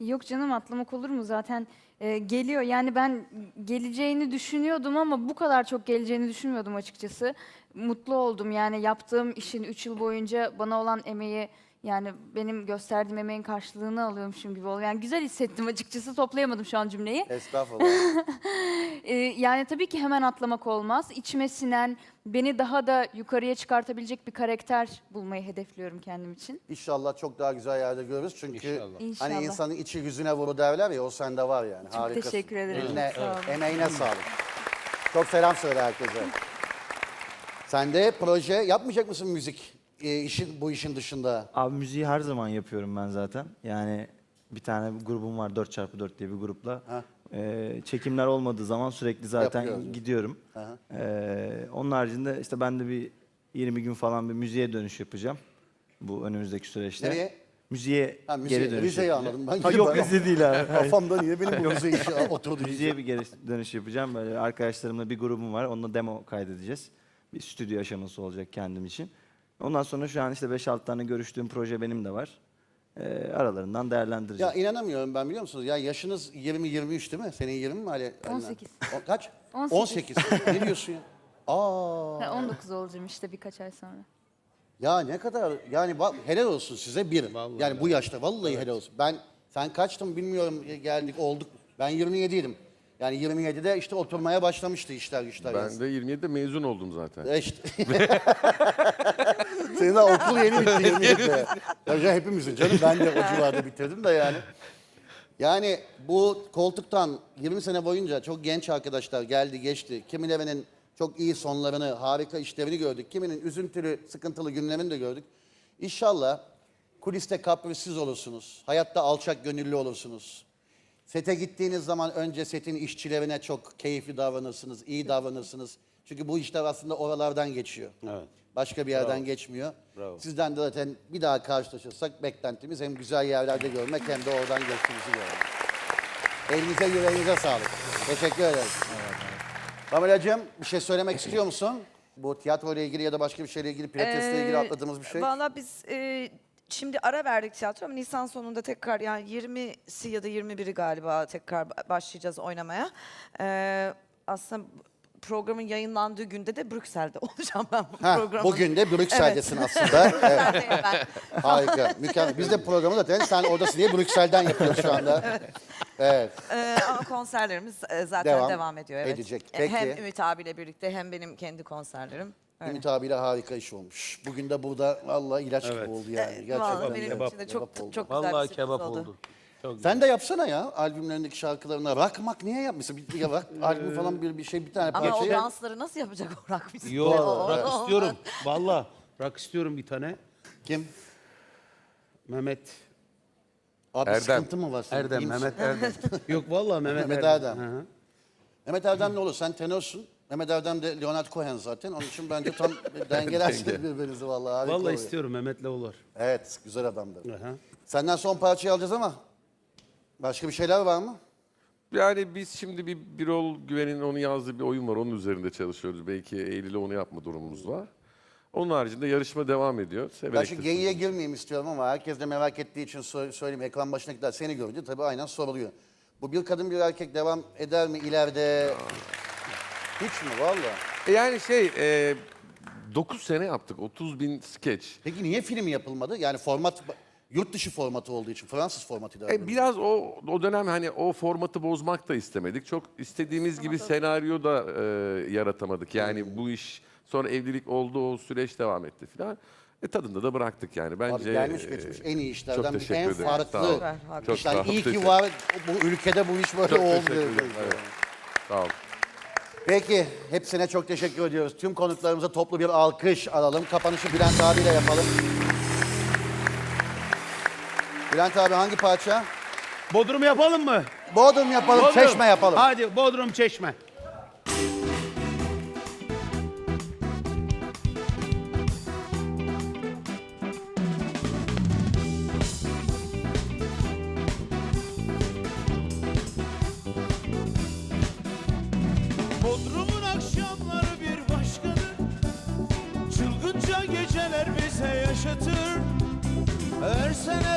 Yok canım atlamak olur mu zaten e, geliyor. Yani ben geleceğini düşünüyordum ama bu kadar çok geleceğini düşünmüyordum açıkçası. Mutlu oldum yani yaptığım işin 3 yıl boyunca bana olan emeği yani benim gösterdiğim emeğin karşılığını alıyormuşum gibi oldu. Yani güzel hissettim açıkçası toplayamadım şu an cümleyi. Estağfurullah. Ee, yani tabii ki hemen atlamak olmaz. İçime sinen, beni daha da yukarıya çıkartabilecek bir karakter bulmayı hedefliyorum kendim için. İnşallah çok daha güzel yerde görürüz. Çünkü İnşallah. İnşallah. hani insanın içi yüzüne vurur derler ya o sende var yani. Çok Harikasın. teşekkür ederim. Eline, Sağ olun. emeğine sağlık. Çok selam söyle herkese. Sen de proje yapmayacak mısın müzik e, işin bu işin dışında? Abi müziği her zaman yapıyorum ben zaten. Yani bir tane grubum var 4x4 diye bir grupla. Ha. Ee, çekimler olmadığı zaman sürekli zaten Yapıyoruz. gidiyorum. Aha. Ee, onun haricinde işte ben de bir 20 gün falan bir müziğe dönüş yapacağım. Bu önümüzdeki süreçte. Nereye? Müziğe, Ha, müziğe, geri dönüş Rize'yi yapacağım. anladım. Ben ha, yok Rize değil abi. Hayır. Kafamda niye benim bu Rize işi oturdu Müziğe bir geri dönüş yapacağım. Böyle arkadaşlarımla bir grubum var. Onunla demo kaydedeceğiz. Bir stüdyo aşaması olacak kendim için. Ondan sonra şu an işte 5-6 tane görüştüğüm proje benim de var. Ee, aralarından değerlendireceğim. Ya inanamıyorum ben biliyor musunuz? Ya yaşınız 20-23 değil mi? Senin 20 mi Ali? 18. O, kaç? 18. ne diyorsun ya? Aa. Ha, 19 olacağım işte birkaç ay sonra. Ya ne kadar yani va- helal olsun size bir. Vallahi yani bu yaşta vallahi helal olsun. Ben sen kaçtın bilmiyorum e, geldik olduk. Ben 27'ydim. Yani 27'de işte oturmaya başlamıştı işler güçler. Ben de 27'de mezun oldum zaten. E işte. Senin de okul yeni bitti 27'de. Tabii canım hepimizin canım ben de o civarda bitirdim de yani. Yani bu koltuktan 20 sene boyunca çok genç arkadaşlar geldi geçti. Kimilerinin çok iyi sonlarını, harika işlerini gördük. Kiminin üzüntülü, sıkıntılı günlerini de gördük. İnşallah kuliste kaprisiz olursunuz. Hayatta alçak gönüllü olursunuz. Sete gittiğiniz zaman önce setin işçilerine çok keyifli davranırsınız, iyi davranırsınız. Çünkü bu işler aslında oralardan geçiyor. Evet. Başka bir yerden geçmiyor. Bravo. Sizden de zaten bir daha karşılaşırsak beklentimiz hem güzel yerlerde görmek hem de oradan geçtiğinizi görmek. Elinize yüreğinize sağlık. Teşekkür ederiz. Pamela'cığım bir şey söylemek istiyor musun? Bu tiyatro ile ilgili ya da başka bir şeyle ilgili, pilatesle ilgili Ee, atladığımız bir şey. Valla biz e, şimdi ara verdik tiyatro ama Nisan sonunda tekrar yani 20'si ya da 21'i galiba tekrar ba- başlayacağız oynamaya. Ee, aslında programın yayınlandığı günde de Brüksel'de olacağım ben bu Ha, programın. bugün de Brüksel'desin aslında. Evet, Brüksel'deyim ben. harika, mükemmel. Biz de programı zaten sen oradasın diye Brüksel'den yapıyoruz şu anda. Evet. Ee, ama konserlerimiz e, zaten Devam devam, ediyor. Evet. edecek. E, Peki. Hem Ümit abiyle birlikte hem benim kendi konserlerim. Öyle. Ümit abiyle harika iş olmuş. Bugün de burada vallahi ilaç gibi oldu yani. Ee, Gerçekten. Vallahi benim için de çok kebap oldu. çok güzel bir Vallahi sürpriz kebap oldu. Çok güzel. Sen de yapsana ya albümlerindeki şarkılarına. Rock mak niye yapmışsın? Bir, bir rock albüm falan bir, bir şey bir tane Ama parça. o dansları nasıl yapacak o rock müzik? Yo, O- rock o- istiyorum. Vallahi rock istiyorum bir tane. Kim? Mehmet Abi Erdem. sıkıntı mı var senin? Erdem, İyi misin? Mehmet Erdem. Yok vallahi Mehmet, Mehmet Erdem. Erdem. Hı hı. Mehmet Erdem ne olur? Sen tenorsun. Mehmet Erdem de Leonard Cohen zaten. Onun için bence tam dengelersiniz birbirinizi vallahi. Harika Vallahi oluyor. istiyorum Mehmet'le olur. Evet, güzel adamdır. Hı hı. Senden son parçayı alacağız ama başka bir şeyler var mı? Yani biz şimdi bir Birol Güven'in onu yazdığı bir oyun var. Onun üzerinde çalışıyoruz. Belki Eylül'e onu yapma durumumuz var. Onun haricinde yarışma devam ediyor. Ben Severek şu de geyiğe girmeyeyim istiyorum ama herkes de merak ettiği için sö- söyleyeyim. Ekran başındakiler seni görünce tabii aynen soruluyor. Bu bir kadın bir erkek devam eder mi ileride? Hiç mi valla? E Yani şey, e, 9 sene yaptık. 30 bin skeç. Peki niye film yapılmadı? Yani format yurt dışı formatı olduğu için Fransız formatıydı. E, biraz o o dönem hani o formatı bozmak da istemedik. Çok istediğimiz gibi senaryo da e, yaratamadık. Yani bu iş sonra evlilik oldu, o süreç devam etti filan. E tadında da bıraktık yani. Bence Abi gelmiş e, geçmiş en iyi işlerden bir teşekkür en ederim. farklı Sağ. Çok işler. sağ İyi ki var bu ülkede bu iş böyle Çok oldu. teşekkür ederim, evet. Sağ ol. Peki hepsine çok teşekkür ediyoruz. Tüm konuklarımıza toplu bir alkış alalım. Kapanışı Bülent abiyle yapalım. Bülent abi hangi parça? Bodrum yapalım mı? Bodrum yapalım, Bodrum. Çeşme yapalım. Hadi Bodrum Çeşme. Bodrum'un akşamları bir başkadır Çılgınca geceler bize yaşatır Her sene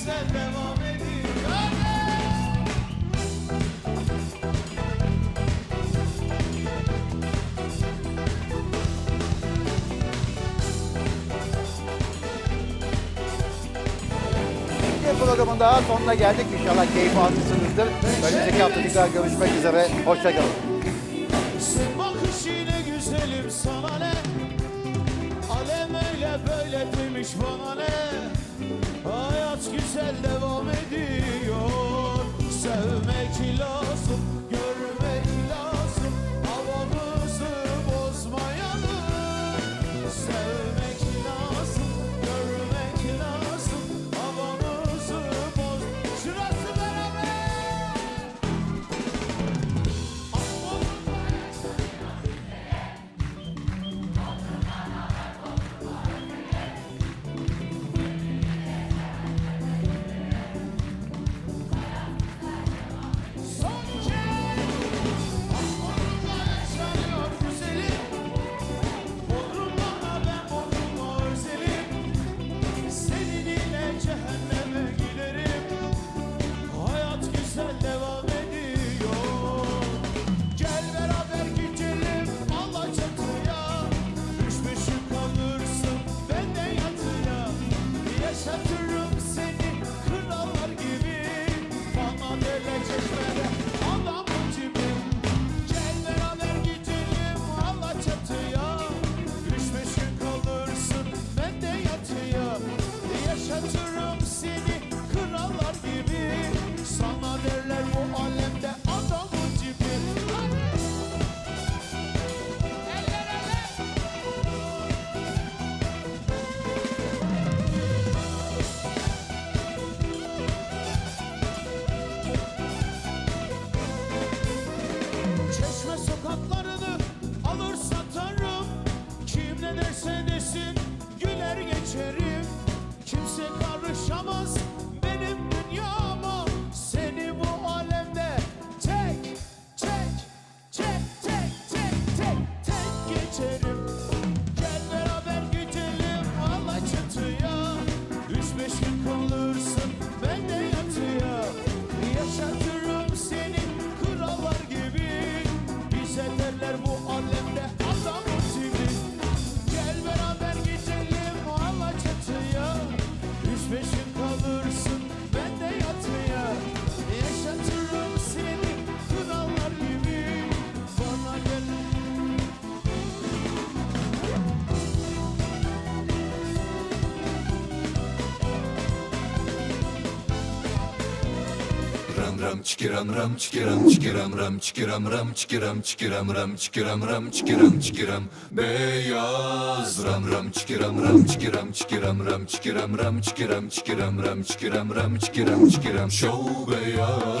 güzel devam programın daha sonuna geldik. İnşallah keyif almışsınızdır. Önümüzdeki hafta tekrar görüşmek üzere. Hoşçakalın. Sen bakışıyla güzelim sana ne Alem öyle böyle demiş bana ne güzel devam ediyor. Sevmek ile çikiram ram çikiram çikiram ram çikiram ram çikiram çikiram ram çikiram ram çikiram çikiram beyaz ram ram çikiram ram çikiram çikiram ram çikiram ram çikiram çikiram ram çikiram ram çikiram çikiram şov beyaz.